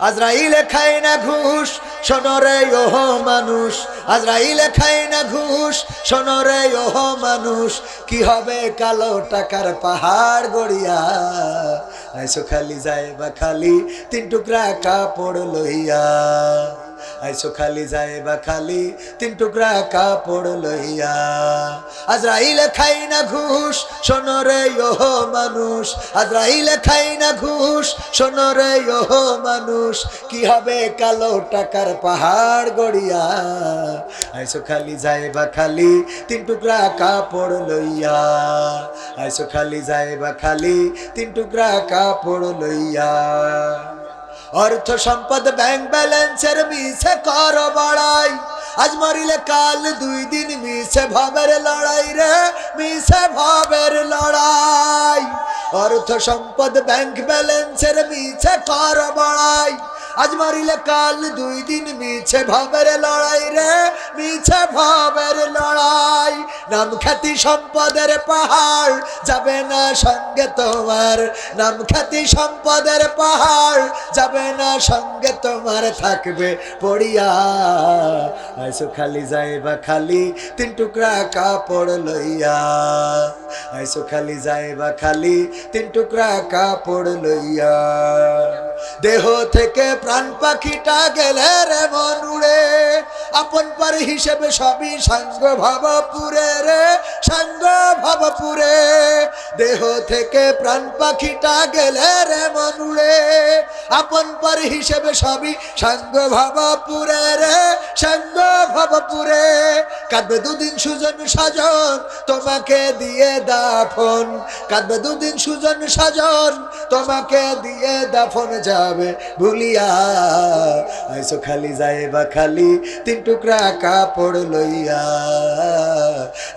আজরাইলে খায় না ঘুষ সোনরে ওহ মানুষ। আজরাইলে খায় না ঘুষ সোনরে ওহ মানুষ। কি হবে কালো টাকার পাহাড় গড়িয়া? খালি যায় বা খালি, তিন টুকরা কাপড় লইয়া। আইসো খালি যায় বা খালি, তিন টুকরা কাপড় লইয়া। আজরাইলে খাই না ঘুষ শোনরে ওহ মানুষ। আজরাইলে খাই না ঘুষ শোনরে ওহ মানুষ। কি হবে কালো টাকার পাহাড় গড়িয়া? আইসো খালি যায় বা খালি, তিন টুকরা কাপড় লইয়া। আইসো খালি যায় বা খালি, তিন টুকরা কাপড় লইয়া। অর্থ সম্পদ ব্যাংক ব্যালেন্সের মিছে কর বাড়াই। আজ মরিলে কাল দুই দিন মিছে ভাবের লড়াই রে মিছে ভাবের লড়াই। অর্থ সম্পদ ব্যাংক ব্যালেন্সের মিছে কর বাড়াই। আজ মারিলে কাল দুই দিন মিছে ভাবের লড়াই রে মিছে ভাবের লড়াই। নাম খ্যাতি সম্পদের পাহাড় যাবে না সঙ্গে তোমার নাম খ্যাতি সম্পদের পাহাড়। যাবে না সঙ্গে তোমার থাকবে পড়িয়া। আইসো খালি যায় বা খালি তিন টুকরা কাপড় লইয়া। আইসো খালি যায় বা খালি তিন টুকরা কাপড় লইয়া। দেহ থেকে প্রাণ পাখিটা গেলে রে মন উড়ে। আপন পার হিসেবে সবই সাঙ্গ ভাবপুরে রে সাঙ্গ ভাবপুরে দেহ থেকে প্রাণ পাখিটা গেলে রে মন উড়ে আপন পার হিসেবে সবই সাঙ্গ ভাবপুরে রে সাঙ্গ ভাবপুরে কাঁদবে দুদিন সুজন সাজন, তোমাকে দিয়ে দাফন। কাঁদবে দুদিন সুজন সাজন, তোমাকে দিয়ে দাফন যাবে ভুলিয়া। আইসো খালি যায় বা খালি, তিন টুকরা কাপড় লইয়া।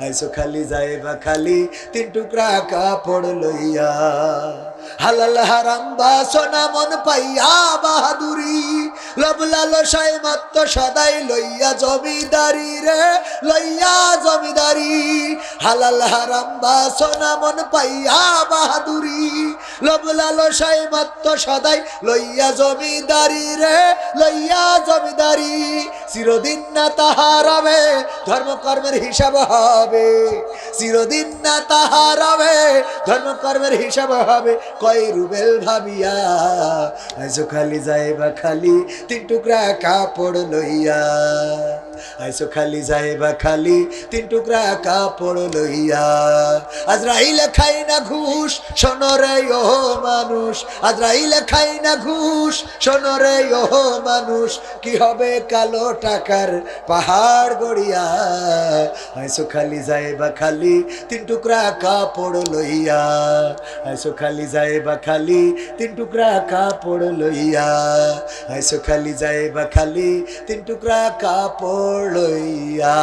আইসো খালি যায় বা খালি তিন টুকরা কাপড় লইয়া। হালাল হারাম বাসনা মন পাইয়া বাহাদুরি। লব লালসায় মাত্র সদাই লইয়া জমিদারি রে, লইয়া জমিদারি। হালাল হারাম বাসনা মন পাইয়া বাহাদুরি। লব লালসায় মাত্র সদাই লইয়া জমিদারি রে, লইয়া জমিদারি। চিরদিন না তাহার হবে, ধর্মকর্মের হিসাব হবে। চিরদিন না তাহার হবে। ধর্মকর্মের হিসাব হবে। কয় রুবেল ভাবিয়া আইসো খালি যায় বা খালি, তিন টুকরা কাপড় লইয়া। আইসো খালি যায় বা খালি, তিন টুকরা কাপড় লইয়া। আজরাইলে খাই না ঘুষ শোনরে ও মানুষ। আজরাইলে খাই না ঘুষ শোনরে ও মানুষ। কি হবে কালো টাকার পাহাড় গড়িয়া? আইসো খালি যায় বা খালি, তিন টুকরা কাপড় লইয়া। আইসো খালি যায় বা খালি, তিন টুকরা কাপড় লইয়া। আইসো খালি যায় বা খালি, তিন টুকরা কাপড় লইয়া